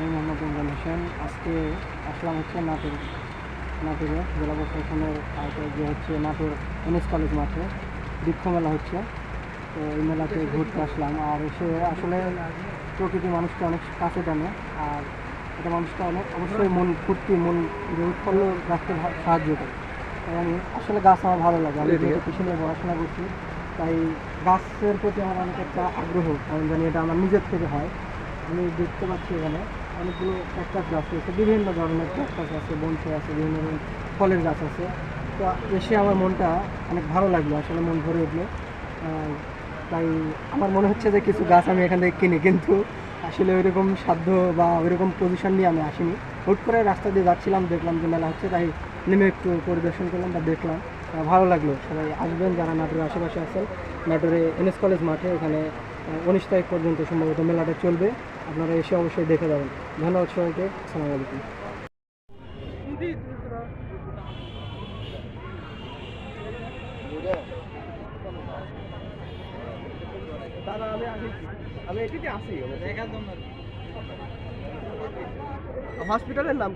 আমি মোহাম্মদ ইমরান হোসেন। আজকে আসলাম হচ্ছে নাটোর নাটোরে জেলা প্রশাসনের যে হচ্ছে নাটোর এনএস কলেজ মাঠে। বৃক্ষ মেলা হচ্ছে। তো এই মেলাতে ঘুরতে আসলাম। আর এসে আসলে প্রকৃতি মানুষকে অনেক কাছে টানে। আর এটা মানুষকে অনেক অবশ্যই মন ফুর্তি, মন যে উৎফুল্ল রাখতে সাহায্য করে। আমি আসলে গাছ আমার ভালো লাগে। আমি কৃষি নিয়ে পড়াশোনা করছি, তাই গাছের প্রতি আমার অনেক একটা আগ্রহ। আমি জানি এটা আমার নিজের থেকে হয়। আমি দেখতে পাচ্ছি এখানে। অনেকগুলো ক্যাকটাস গাছ রয়েছে, বিভিন্ন ধরনের ক্যাকটাস আছে বনসাই আছে, বিভিন্ন ধরনের ফলের গাছ আছে। তো এসে আমার মনটা অনেক ভালো লাগল, আসলে মন ভরে উঠল। তাই আমার মনে হচ্ছে যে কিছু গাছ আমি এখান থেকে কিনি, কিন্তু আসলে ওইরকম সাধ্য বা ওইরকম পজিশন নিয়ে আমি আসিনি। হুট করে রাস্তা দিয়ে যাচ্ছিলাম, দেখলাম যে মেলা হচ্ছে, তাই নেমে একটু পরিদর্শন করলাম বা দেখলাম। ভালো লাগল, সবাই আসবেন, যারা নাটোরের আশেপাশে আছেন। নাটোরে এনএস কলেজ মাঠে এখানে উনিশ তারিখ পর্যন্ত সম্ভবত মেলাটা চলবে। আপনারা এসে অবশ্যই দেখে যাবেন। ধন্যবাদ সবাইকে। আসসালামু আলাইকুম। দাদা আমি আমি এটিতে আসি হসপিটালের নাম?